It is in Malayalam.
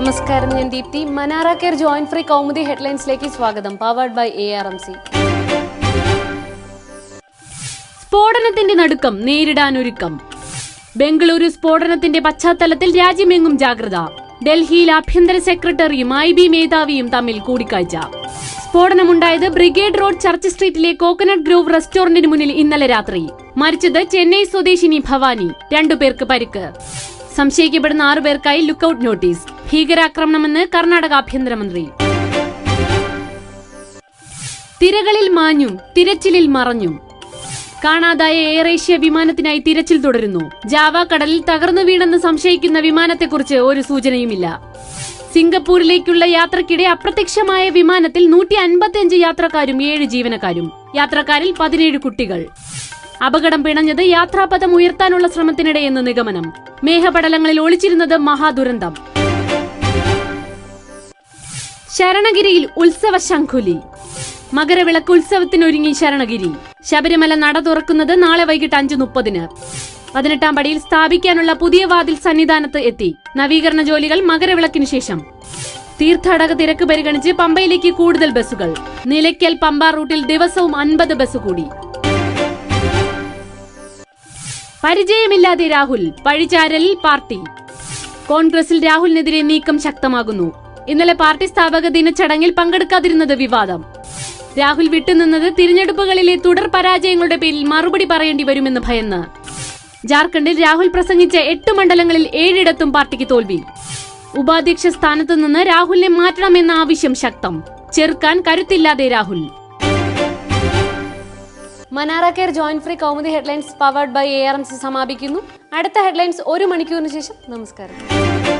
നമസ്കാരം ഞാൻ Deepthi. Manara care joint free Kaumudi ഹെഡ്ലൈൻസിലേക്ക് സ്വാഗതം powered by A R M C സ്ഫോടനത്തിന്റെ നടുക്കം നേരിടാനൊരുക്കം. ബംഗളൂരു സ്ഫോടനത്തിന്റെ പശ്ചാത്തലത്തിൽ രാജ്യമെങ്ങും ജാഗ്രത. ഡൽഹിയിൽ ആഭ്യന്തര സെക്രട്ടറിയും ഐ ബി മേധാവിയും തമ്മിൽ കൂടിക്കാഴ്ച. സ്ഫോടനമുണ്ടായത് ബ്രിഗേഡ് റോഡ് ചർച്ച് സ്ട്രീറ്റിലെ കോക്കനട്ട് ഗ്രോവ് റെസ്റ്റോറന്റിന് മുന്നിൽ ഇന്നലെ രാത്രി. മരിച്ചത് ചെന്നൈ സ്വദേശിനി ഭവാനി രണ്ടുപേർക്ക് പരിക്ക്. സംശയിക്കപ്പെടുന്ന ആറുപേർക്കായി ലുക്കൌട്ട് നോട്ടീസ്. ഭീകരാക്രമണമെന്ന് കർണാടക ആഭ്യന്തരമന്ത്രി. തിരകളിൽ മാഞ്ഞും തിരച്ചിലിൽ മറഞ്ഞും. കാണാതായ എയർ ഏഷ്യ വിമാനത്തിനായി തിരച്ചിൽ തുടരുന്നു. ജാവ കടലിൽ തകർന്നു വീണെന്ന് സംശയിക്കുന്ന വിമാനത്തെക്കുറിച്ച് ഒരു സൂചനയുമില്ല. സിംഗപ്പൂരിലേക്കുള്ള യാത്രക്കിടെ അപ്രത്യക്ഷമായ വിമാനത്തിൽ നൂറ്റി അൻപത്തിയഞ്ച് യാത്രക്കാരും ഏഴ് ജീവനക്കാരും. യാത്രക്കാരിൽ പതിനേഴ് കുട്ടികൾ. അപകടം പിണഞ്ഞത് യാത്രാപഥം ഉയർത്താനുള്ള ശ്രമത്തിനിടെയെന്ന് നിഗമനം. മേഘപടലങ്ങളിൽ ഒളിച്ചിരുന്നത് മഹാദുരന്തം. ശരണഗിരിയിൽ ഉത്സവ ശംഖുലി. മകരവിളക്ക് ഉത്സവത്തിനൊരുങ്ങി ശരണഗിരി. ശബരിമല നട തുറക്കുന്നത് നാളെ വൈകിട്ട് അഞ്ചു മുപ്പതിന്. പതിനെട്ടാം പടിയിൽ സ്ഥാപിക്കാനുള്ള പുതിയ വാതിൽ സന്നിധാനത്ത് എത്തി. നവീകരണ ജോലികൾ മകരവിളക്കിന് ശേഷം. തീർത്ഥാടക തിരക്ക് പരിഗണിച്ച് പമ്പയിലേക്ക് കൂടുതൽ ബസ്സുകൾ. നിലയ്ക്കൽ പമ്പ റൂട്ടിൽ ദിവസവും അൻപത് ബസ് കൂടി. പരിചയമില്ലാതെ രാഹുൽ പഴിചാരലിൽ പാർട്ടി. കോൺഗ്രസിൽ രാഹുലിനെതിരെ നീക്കം ശക്തമാകുന്നു. ഇന്നലെ പാർട്ടി സ്ഥാപക ദിന ചടങ്ങിൽ പങ്കെടുക്കാതിരുന്നത് വിവാദം. രാഹുൽ വിട്ടുനിന്നത് തിരഞ്ഞെടുപ്പുകളിലെ തുടർ പരാജയങ്ങളുടെ പേരിൽ മറുപടി പറയേണ്ടി വരുമെന്ന് ഭയന്ന്. ജാർഖണ്ഡിൽ രാഹുൽ പ്രസംഗിച്ച എട്ട് മണ്ഡലങ്ങളിൽ ഏഴിടത്തും പാർട്ടിക്ക് തോൽവി. ഉപാധ്യക്ഷ സ്ഥാനത്തു നിന്ന് രാഹുലിനെ മാറ്റണമെന്ന ആവശ്യം ശക്തം. ചെറുക്കാൻ കരുത്തില്ലാതെ Rahul. Manara care joint free Kaumudi headlines powered by A R M C സമാപിക്കുന്നു. അടുത്ത ഹെഡ്ലൈൻസ് ഒരു മണിക്കൂറിന് ശേഷം. നമസ്കാരം.